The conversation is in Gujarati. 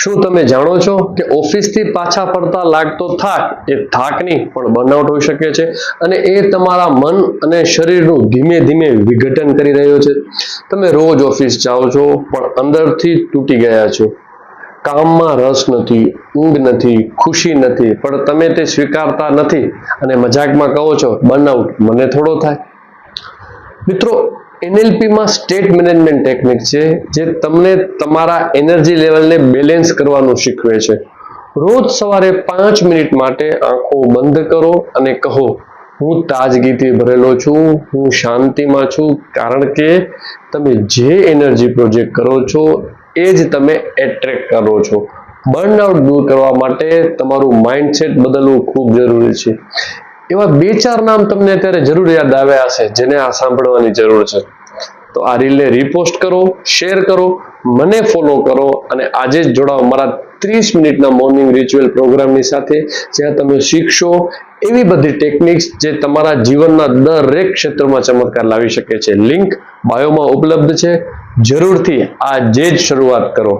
શું તમે જાણો છો કે ઓફિસથી પાછા ફરતા લાગતો થાક એ થાક નહીં, પણ બર્નઆઉટ હોઈ શકે છે અને એ તમારા મન અને શરીરનું ધીમે ધીમે વિઘટન કરી રહ્યો છે. તમે રોજ ઓફિસ જાઓ છો, પણ અંદરથી તૂટી ગયા છો. કામમાં રસ નથી, ઊંઘ નથી, ખુશી નથી, પણ તમે તે સ્વીકારતા નથી અને મજાકમાં કહો છો બર્નઆઉટ મને થોડો થાય. મિત્રો એનએલપીમાં સ્ટેટ મેનેજમેન્ટ ટેકનિક છે, જે તમને તમારા એનર્જી લેવલને બેલેન્સ કરવાનું શીખવે છે. રોજ સવારે પાંચ મિનિટ માટે આંખો બંધ કરો અને કહો, હું તાજગીથી ભરેલો છું, હું શાંતિમાં છું. કારણ કે તમે જે એનર્જી પ્રોજેક્ટ કરો છો, એ જ તમે એટ્રેક્ટ કરો છો. બર્નઆઉટ દૂર કરવા માટે તમારું માઇન્ડસેટ બદલવું ખૂબ જરૂરી છે. એવા બે ચાર નામ તમને અત્યારે જરૂર યાદ આવ્યા હશે, જેને આ સાંભળવાની જરૂર છે. તો આ રીલને રીપોસ્ટ કરો શેર કરો, મને ફોલો કરો અને આજે જ જોડાઓ મારા ત્રીસ મિનિટના મોર્નિંગ રિચ્યુઅલ પ્રોગ્રામની સાથે જ્યાં તમે શીખશો એવી બધી ટેકનિક્સ જે તમારા જીવનના દરેક ક્ષેત્રમાં ચમત્કાર લાવી શકે છે. લિંક બાયોમાં ઉપલબ્ધ છે. જરૂરથી આજે જ શરૂઆત કરો.